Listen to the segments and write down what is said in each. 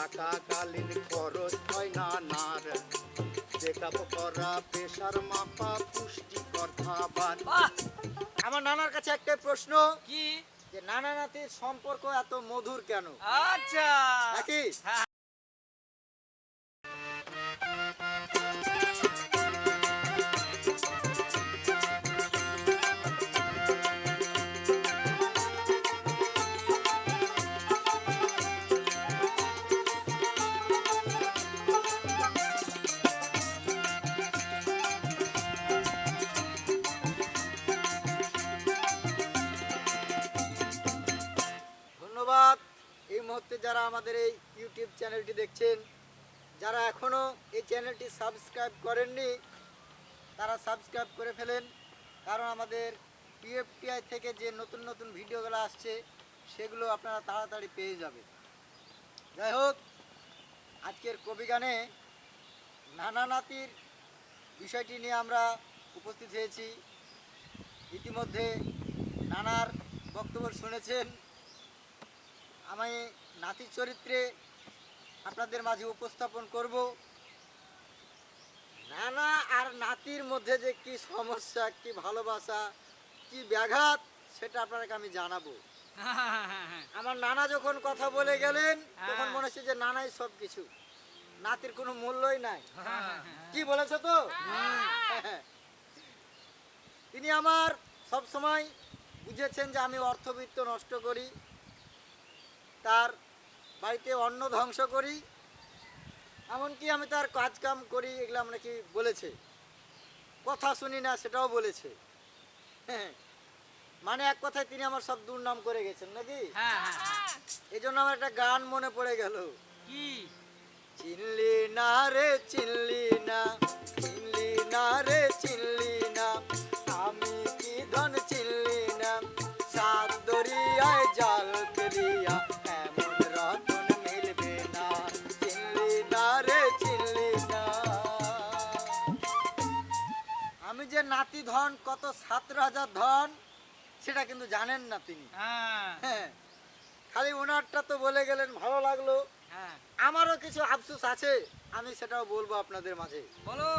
থাকাকালীন খরচ হয় নানার চেকআপ করা প্রেশার মাপা পুষ্টিকর খাবার। আমার নানার কাছে একটা প্রশ্ন। কি? যে নানা নাতির সম্পর্ক এত মধুর কেন? আচ্ছা। নাকি? যারা আমাদের এই ইউটিউব চ্যানেলটি দেখছেন, যারা এখনও এই চ্যানেলটি সাবস্ক্রাইব করেননি, তারা সাবস্ক্রাইব করে ফেলেন। কারণ আমাদের পিএফটিআই থেকে যে নতুন নতুন ভিডিওগুলো আসছে, সেগুলো আপনারা তাড়াতাড়ি পেয়ে যাবেন। যাই হোক, আজকের কবিগানে নানা নাতির বিষয়টি নিয়ে আমরা উপস্থিত হয়েছি। ইতিমধ্যে নানার বক্তব্য শুনেছেন। আমি নাতির চরিত্রে আপনাদের মাঝে উপস্থাপন করব। নানা আর নাতির মধ্যে যে কি সমস্যা কি ভালোবাসা কি ব্যাঘাত সেটা আপনাকে আমি জানাব। আমার নানা যখন কথা বলে গেলেন তখন হ্যাঁ। মনে হচ্ছে যে নানাই সব কিছু নাতির কোনো মূল্যই নাই। হ্যাঁ, কি বলেছে তো? তিনি আমার সব সময় বুঝেছেন যে আমি অর্থবিত্ত নষ্ট করি। তার বাড়িতে অন্ন ধ্বংস করি এমনকি আমি তার কাজ কাম করি এগুলো আমরা কি বলেছে? কথা শুনি না সেটাও বলেছে। হ্যাঁ মানে এক কথায় তিনি আমার সব দুর্নাম করে গেছেন নাকি? হ্যাঁ হ্যাঁ। এই জন্য আমার একটা গান মনে পড়ে গেল। কি? চিনলি না রে চিনলি না চিনলি না রে চিনলি নাতি ধন কত সাত রাজার ধন সেটা কিন্তু জানেন না তিনি। হ্যাঁ। হ্যাঁ। খালি ওনারটা তো বলে গেলেন ভালো লাগল। হ্যাঁ। আমারও কিছু আফসোস আছে আমি সেটাও বলব আপনাদের মাঝে। বলো।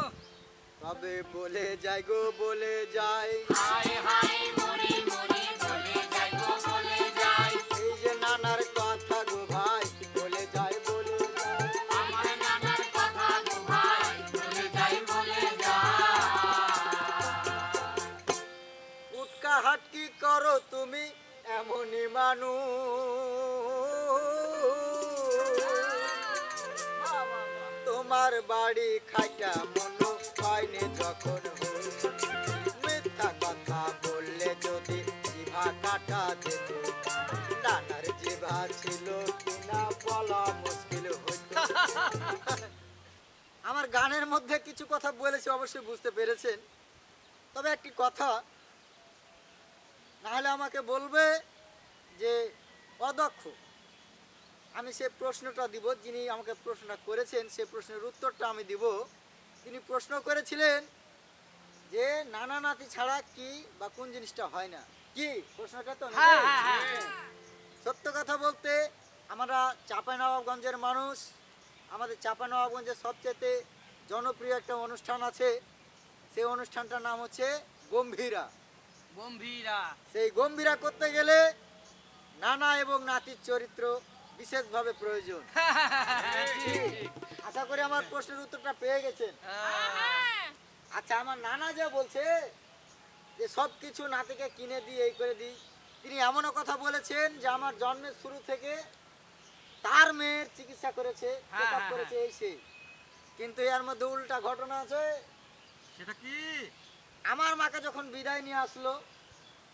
তবে বলে যাই গো বলে যাই। এই তোমার বাড়ি খাইটা মনো পাইনি যখন মিথ্যা কথা বললে যদি জিভা কাটা যেত নানার জিভা ছিল কিনা বলা মুশকিল হইত। আমার গানের মধ্যে কিছু কথা বলেছি, অবশ্যই বুঝতে পেরেছেন। তবে একটি কথা, নাহলে আমাকে বলবে যে অদক্ষ। আমি সে প্রশ্নটা দিব যিনি আমাকে প্রশ্নটা করেছেন সে প্রশ্নের উত্তরটা আমি দিব। তিনি প্রশ্ন করেছিলেন যে নানা নাতি ছাড়া কি বা কোন জিনিসটা হয় না? কি? প্রশ্নটা তো হ্যাঁ? হ্যাঁ, হ্যাঁ। সত্য কথা বলতে আমরা চাঁপানবাবগঞ্জের মানুষ। আমাদের চাঁপানবাবগঞ্জের সবচেয়ে জনপ্রিয় একটা অনুষ্ঠান আছে। সেই অনুষ্ঠানটার নাম হচ্ছে গম্ভীরা। গম্ভীরা। সেই গম্ভীরা করতে গেলে নানা এবং নাতির চরিত্র বিশেষভাবে প্রয়োজন। ঠিক, ঠিক। আশা করি আমার প্রশ্নের উত্তরটা পেয়ে গেছেন। হ্যাঁ। আচ্ছা আমার নানা যে বলছে যে সব কিছু নাতিকে কিনে দিই এই করে দিই তিনি এমনও কথা বলেছেন যে আমার জন্মের শুরু থেকে তার মেয়ের চিকিৎসা করেছে হ্যাঁ, হ্যাঁ, করেছে এই সেই কিন্তু এর মধ্যে উল্টা ঘটনা আছে। সেটা কি? আমার মাকে যখন বিদায় নিয়ে আসলো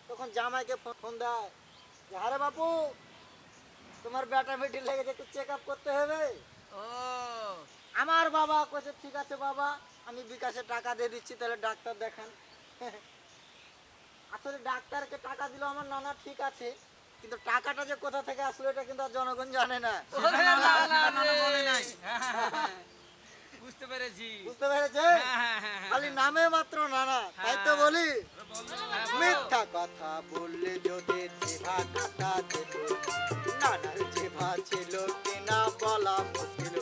তখন জামাইকে ফোন ফোন দেয় যে আরে বাপু তোমার বেটা বেটি লেগেছে একটু চেক আপ করতে হবে। ও। আমার বাবা কইছে ঠিক আছে বাবা আমি বিকাশে টাকা দিয়ে দিচ্ছি তাহলে ডাক্তার দেখান। আসলে ডাক্তারকে টাকা দিল আমার নানা ঠিক আছে। কিন্তু টাকাটা যে কোথা থেকে আসলো এটা কিন্তু আর জনগণ জানে না। বুঝতে পেরেছি। বুঝতে পেরেছে? হ্যাঁ, হ্যাঁ, হ্যাঁ, খালি নামে মাত্র নানা তাই তো বলো। মিথ্যা কথা বললে যদি কাটা নানার ছিল কিনা বলা মুশকিল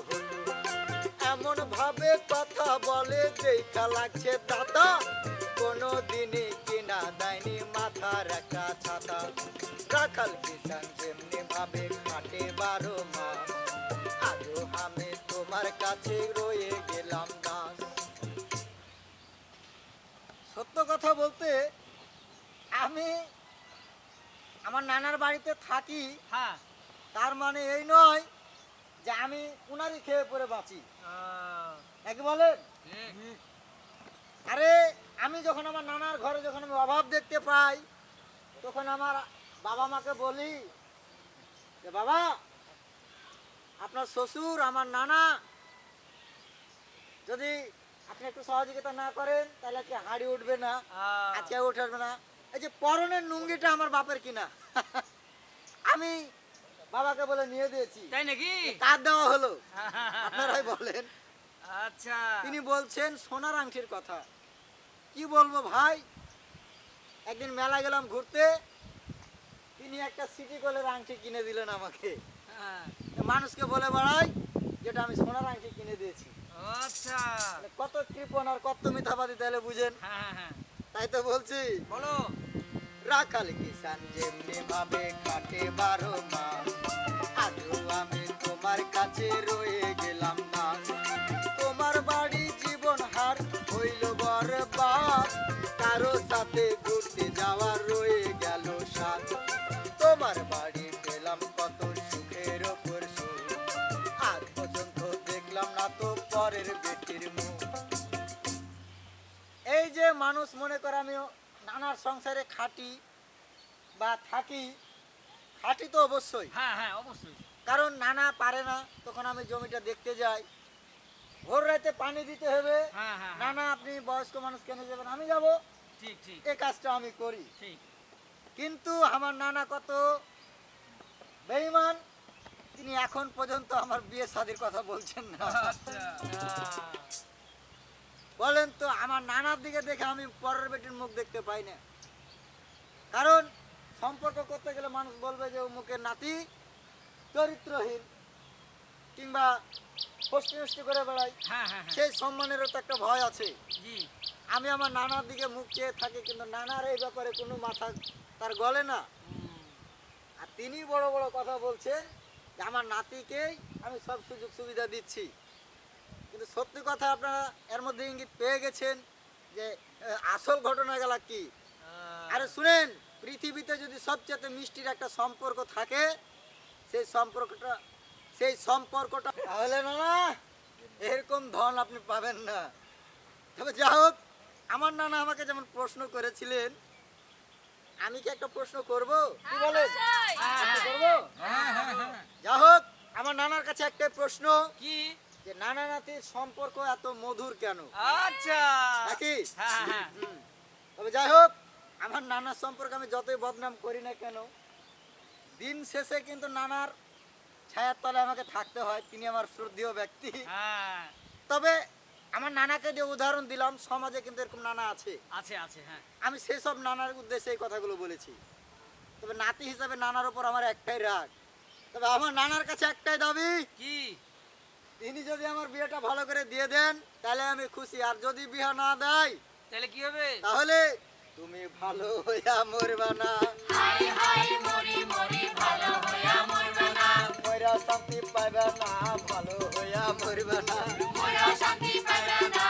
কথা বলে দেখা লাগছে কোনো দিনে কিনা দেয়নি মাথার একটা ছাতা। রাখাল যেমনি ভাবে খাটে বারো মাস আজও আমি তোমার কাছে রয়ে গেলাম সত্য কথা বলতে আমি আমার নানার বাড়িতে থাকি। হ্যাঁ। তার মানে এই নয় যে আমি উনারই খেয়ে পরে বাঁচি। নাকি বলেন। আরে আমি যখন আমার নানার ঘরে যখন আমি অভাব দেখতে পাই তখন আমার বাবা মাকে বলি যে বাবা আপনার শ্বশুর আমার নানা যদি আপনি একটু সহযোগিতা না করেন তাহলে আজকে হাঁড়ি উঠবে না আজকে উঠবে না। এই যে পরনের লুঙ্গিটা আমার বাপের কিনা। আমি বাবাকে বলে নিয়ে দিয়েছি। তাই নাকি? কার দেওয়া হলো। আপনারাই বলেন। আচ্ছা। তিনি বলছেন সোনার আংটির কথা। কি বলব ভাই? একদিন মেলা গেলাম ঘুরতে। তিনি একটা সিটি গোলের আংটি কিনে দিলেন আমাকে। হ্যাঁ, মানুষকে বলে বেড়াই যেটা আমি সোনার আংটি কিনে দিয়েছি। আচ্ছা। কত কৃপণ আর কত মিথাবাদী তাহলে বুঝেন? হ্যাঁ হ্যাঁ হ্যাঁ। তাই তো বলছি। বলো। রাখাল কিষান যেমনি ভাবে কাটে বারো মাস আজও আমি তোমার কাছে রয়ে গেলাম দাস। তোমার বাড়ি জীবন হার হইল বরবাদ কারও সাথে ঘুরতে যাওয়ার যে মানুষ মনে করে আমি নানার সংসারে খাটি বা থাকি খাটি তো অবশ্যই। হ্যাঁ হ্যাঁ অবশ্যই। কারণ নানা পারে না তখন আমি জমিটা দেখতে যাই। ভোর রাতে পানি দিতে হবে। হ্যাঁ হ্যাঁ হ্যাঁ, নানা আপনি বয়স্ক মানুষ কেন যাবেন? আমি যাব। ঠিক ঠিক। এই কাজটা আমি করি। ঠিক। কিন্তু আমার নানা কত বেইমান তিনি এখন পর্যন্ত আমার বিয়ে শাদির কথা বলছেন না। আচ্ছা আহ, বলেন তো আমার নানার দিকে দেখে আমি পরের বেটির মুখ দেখতে পাই না। কারণ সম্পর্ক করতে গেলে মানুষ বলবে যে ও মুখের নাতি চরিত্রহীন কিংবা ফষ্টি নষ্টি করে বেড়াই হ্যাঁ হ্যাঁ হ্যাঁ। সেই সম্মানেরও তো একটা ভয় আছে। আমি আমার নানার দিকে মুখ চেয়ে থাকি কিন্তু নানার এই ব্যাপারে কোনো মাথা তার গলে না। আর তিনি বড় বড় কথা বলছেন যে আমার নাতিকেই আমি সব সুযোগ সুবিধা দিচ্ছি। কিন্তু সত্যি কথা আপনারা এর মধ্যে ইঙ্গিত পেয়ে গেছেন যে আসল ঘটনা গেল কি আরে শুনেন পৃথিবীতে যদি সবচেয়ে মিষ্টির একটা সম্পর্ক থাকে সেই সম্পর্কটা সেই সম্পর্কটা তাহলে না না এরকম ধন আপনি পাবেন না। তবে যা হোক আমার নানা আমাকে যেমন প্রশ্ন করেছিলেন আমি কি একটা প্রশ্ন করব? কি বলেন? আপনি করব? হ্যাঁ হ্যাঁ হ্যাঁ। যা হোক আমার নানার কাছে একটা প্রশ্ন কি? যে নানা নাতির সম্পর্ক এত মধুর কেন? আচ্ছা। নাকি? হ্যাঁ হ্যাঁ। তবে যাই হোক আমার নানার সম্পর্কে আমি যতই বদনাম করি না কেন দিন শেষে কিন্তু নানার ছায়ার তলে আমাকে থাকতে হয়। তিনি আমার শ্রদ্ধেয় ব্যক্তি। হ্যাঁ। তবে আমার নানাকে যে উদাহরণ দিলাম সমাজে কিন্তু এরকম নানা আছে। আছে আছে হ্যাঁ। আমি সেসব নানার উদ্দেশ্যে এই কথাগুলো বলেছি। তবে নাতি হিসাবে নানার উপর আমার একটাই রাগ। তবে আমার নানার কাছে একটাই দাবি কি? তিনি যদি আমার বিয়েটা ভালো করে দিয়ে দেন তাহলে আমি খুশি। আর যদি বিয়ে না দেয় তাহলে কি হবে? তাহলে তুমি ভালো হইয়া মরবা না। ময়রা শান্তি পাইবা না ভালো হইয়া মরবা না। শান্তি পাইবা না।